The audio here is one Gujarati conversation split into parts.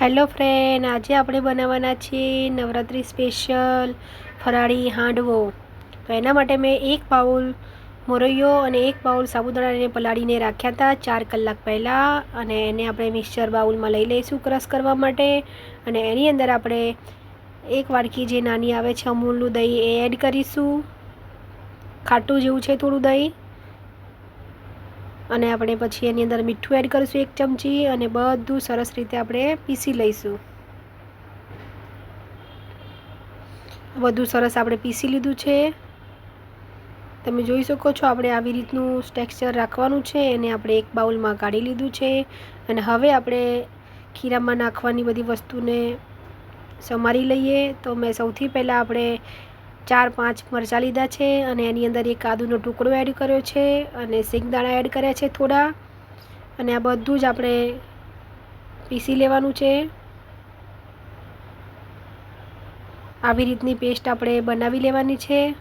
હેલો ફ્રેન્ડ, આજે આપણે બનાવવાના છીએ નવરાત્રિ સ્પેશિયલ ફરાળી હાંડવો. તો એના માટે મેં એક બાઉલ મોરૈયો અને એક બાઉલ સાબુદાણાને પલાળીને રાખ્યા હતા ચાર કલાક પહેલાં અને એને આપણે મિક્સર બાઉલમાં લઈ લઈશું ક્રશ કરવા માટે. અને એની અંદર આપણે એક વાડકી જે નાની આવે છે, અમૂલનું દહીં એ એડ કરીશું. ખાટું જેવું છે થોડું દહીં. અને આપણે પછી એની અંદર મીઠું એડ કરીશું એક ચમચી અને બધું સરસ રીતે આપણે પીસી લઈશું. બધું સરસ આપણે પીસી લીધું છે. તમે જોઈ શકો છો આપણે આવી રીતનું ટેક્સચર રાખવાનું છે. એને આપણે એક બાઉલમાં કાઢી લીધું છે. અને હવે આપણે ખીરામાં નાખવાની બધી વસ્તુને સમારી લઈએ. તો મેં સૌથી પહેલાં આપણે ચાર પાંચ મરચાં લીધા છે અને એની અંદર એક આદુનો ટુકડો એડ કર્યો છે અને સિંગદાણા એડ કર્યા છે થોડા. અને આ બધું જ આપણે પીસી લેવાનું છે. આવી રીતની પેસ્ટ આપણે બનાવી લેવાની છે.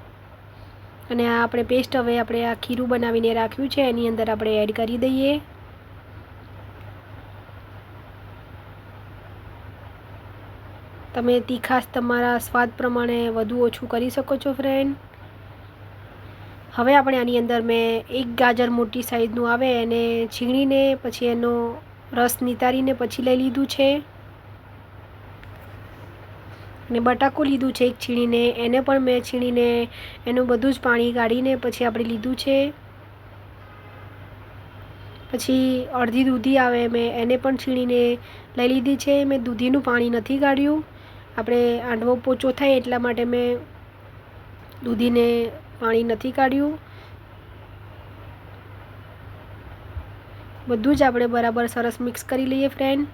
અને આ આપણે પેસ્ટ હવે આપણે આ ખીરું બનાવીને રાખ્યું છે. એની અંદર આપણે એડ કરી દઈએ. તમે તીખાશ તમારા સ્વાદ પ્રમાણે વધુ ઓછું કરી શકો છો ફ્રેન્ડ હવે આપણે આની અંદર મેં એક ગાજર મોટી સાઈઝનું આવે, એને છીણીને પછી એનો રસ નિતારીને પછી લઈ લીધું છે. અને બટાકું લીધું છે એક છીણીને, એને પણ મેં છીણીને એનું બધું જ પાણી કાઢીને પછી આપણે લીધું છે. પછી અડધી દૂધી આવે, મેં એને પણ છીણીને લઈ લીધી છે, મેં દૂધીનું પાણી નથી કાઢ્યું. આપણે આંડવો પોચો થાય એટલા માટે મેં દૂધીને પાણી નથી કાઢ્યું. બધું જ આપણે બરાબર સરસ મિક્સ કરી લઈએ ફ્રેન્ડ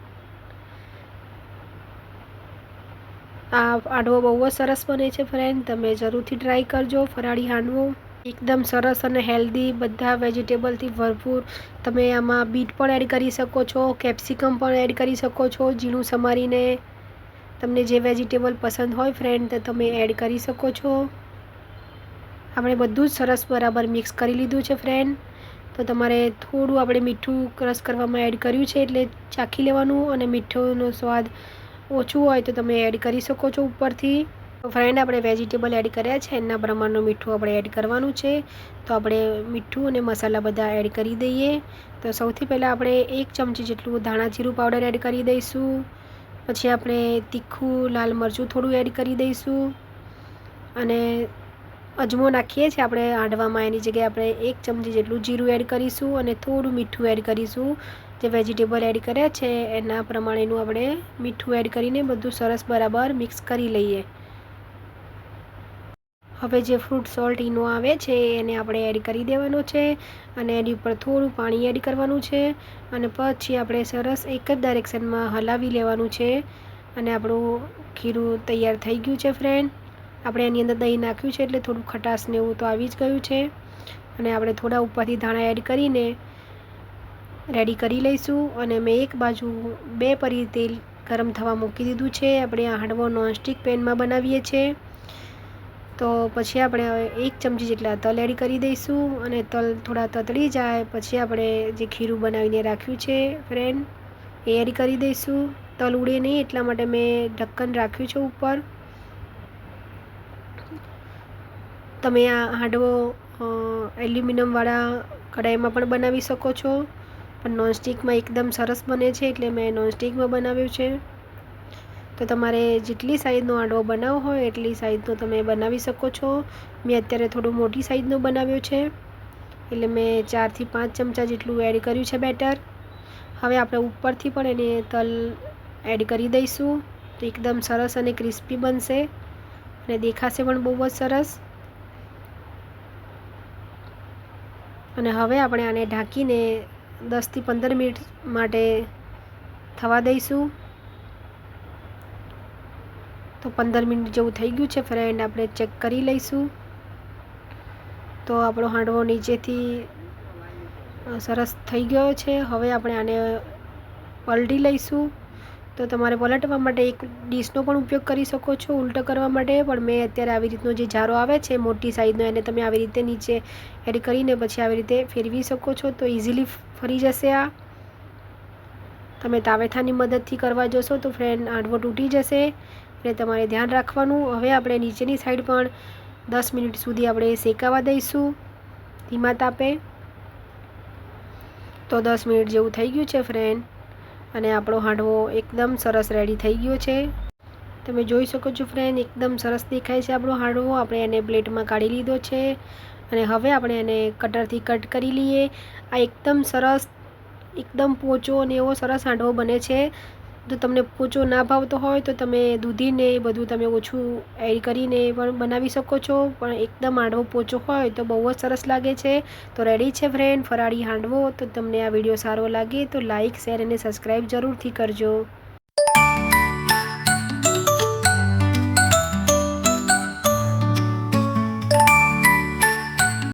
આ આંડવો બહુ જ સરસ બને છે ફ્રેન્ડ તમે જરૂરથી ટ્રાય કરજો ફરાળી હાંડવો એકદમ સરસ અને હેલ્ધી બધા વેજીટેબલથી ભરપૂર. તમે આમાં બીટ પણ એડ કરી શકો છો કેપ્સિકમ પણ એડ કરી શકો છો, ઝીણું સમારીને. તમને જે વેજીટેબલ પસંદ હોય ફ્રેન્ડ તો તમે એડ કરી શકો છો. આપણે બધું જ સરસ બરાબર મિક્સ કરી લીધું છે ફ્રેન્ડ તો તમારે થોડું આપણે મીઠું ક્રશ કરવામાં એડ કર્યું છે એટલે ચાખી લેવાનું અને મીઠુંનો સ્વાદ ઓછું હોય તો તમે એડ કરી શકો છો ઉપરથી. તો ફ્રેન્ડ આપણે વેજીટેબલ એડ કર્યા છે, એના પ્રમાણનું મીઠું આપણે એડ કરવાનું છે. તો આપણે મીઠું અને મસાલા બધા એડ કરી દઈએ. તો સૌથી પહેલાં આપણે એક ચમચી જેટલું ધાણા જીરું પાવડર એડ કરી દઈશું. પછી આપણે તીખું, લાલ મરચું થોડું એડ કરી દઈશું. અને અજમો નાખીએ છીએ આપણે હાંડવામાં એની જગ્યાએ આપણે એક ચમચી જેટલું જીરું એડ કરીશું અને થોડું મીઠું એડ કરીશું. જે વેજીટેબલ એડ કર્યા છે, એના પ્રમાણેનું આપણે મીઠું એડ કરીને બધું સરસ બરાબર મિક્સ કરી લઈએ. હવે જે ફ્રૂટ સોલ્ટ ઈનો આવે છે, એને આપણે એડ કરી દેવાનો છે અને એની ઉપર થોડું પાણી એડ કરવાનું છે અને પછી આપણે સરસ એક જ ડાયરેક્શનમાં હલાવી લેવાનું છે અને આપણું ખીરું તૈયાર થઈ ગયું છે ફ્રેન્ડ આપણે એની અંદર દહીં નાખ્યું છે એટલે થોડું ખટાશ ને એવું તો આવી જ ગયું છે અને આપણે થોડા ઉપરથી ધાણા એડ કરીને રેડી કરી લઈશું અને મેં એક બાજુ બે પરી તેલ ગરમ થવા મૂકી દીધું છે. આપણે આ હાંડવો નોનસ્ટિક પેનમાં બનાવીએ છીએ. તો પછી આપણે હવે એક ચમચી જેટલા તલ એડ કરી દઈશું અને તલ થોડા તતડી જાય, પછી આપણે જે ખીરું બનાવીને રાખ્યું છે ફ્રેન્ડ એ એડ કરી દઈશું. તલ ઉડે નહીં એટલા માટે મેં ઢક્કન રાખ્યું છે ઉપર. તમે આ હાંડવો એલ્યુમિનિયમવાળા કઢાઈમાં પણ બનાવી શકો છો. પણ નોનસ્ટિકમાં એકદમ સરસ બને છે એટલે મેં નોનસ્ટિકમાં બનાવ્યું છે. તો તમારે જેટલી સાઇઝનો હાંડવો બનાવવો હોય, એટલી સાઇઝનો તમે બનાવી શકો છો. મેં અત્યારે થોડું મોટી સાઇઝનો બનાવ્યો છે. એટલે મેં ચારથી પાંચ ચમચા જેટલું એડ કર્યું છે બેટર હવે આપણે ઉપરથી પણ એને તલ એડ કરી દઈશું. તો એકદમ સરસ અને ક્રિસ્પી બનશે. અને દેખાશે પણ બહુ જ સરસ. અને હવે આપણે આને ઢાંકીને દસથી પંદર મિનિટ માટે થવા દઈશું. તો પંદર મિનિટ જેવું થઈ ગયું છે ફ્રેન્ડ, આપણે ચેક કરી લઈશું. તો આપણો હાંડવો નીચેથી સરસ થઈ ગયો છે. હવે આપણે આને પલટી લઈશું. તો તમારે પલટવા માટે એક ડીશનો પણ ઉપયોગ કરી શકો છો ઉલટો કરવા માટે. પણ મેં અત્યારે આવી રીતનો જે જારો આવે છે, મોટી સાઈઝનો એને તમે આવી રીતે નીચે એડ કરીને પછી આવી રીતે ફેરવી શકો છો. તો ઇઝીલી ફરી જશે આ. તમે તાવેથાની મદદથી કરવા જશો તો ફ્રેન્ડ, હાંડવો તૂટી જશે. એટલે તમારે ધ્યાન રાખવાનું. હવે આપણે નીચેની સાઈડ પણ દસ મિનિટ સુધી આપણે શેકાવા દઈશું. ધીમા તાપે તો દસ મિનિટ જેવું થઈ ગયું છે ફ્રેન્ડ અને આપણો હાંડવો એકદમ સરસ રેડી થઈ ગયો છે. તમે જોઈ શકો છો ફ્રેન્ડ એકદમ સરસ દેખાય છે આપણો હાંડવો. આપણે એને પ્લેટમાં કાઢી લીધો છે. અને હવે આપણે એને કટરથી કટ કરી લઈએ. આ એકદમ સરસ, એકદમ પોચો અને એવો સરસ હાંડવો બને છે. જો તમને પોચો ના ભાવતો હોય તો તમે દૂધીને એ બધું તમે ઓછું એડ કરીને પણ બનાવી શકો છો. પણ એકદમ હાંડવો પોચો હોય તો બહુ જ સરસ લાગે છે. તો રેડી છે ફ્રેન્ડ ફરાળી હાંડવો. તો તમને આ વીડિયો સારો લાગે તો લાઇક શેર અને સબસ્ક્રાઈબ જરૂરથી કરજો.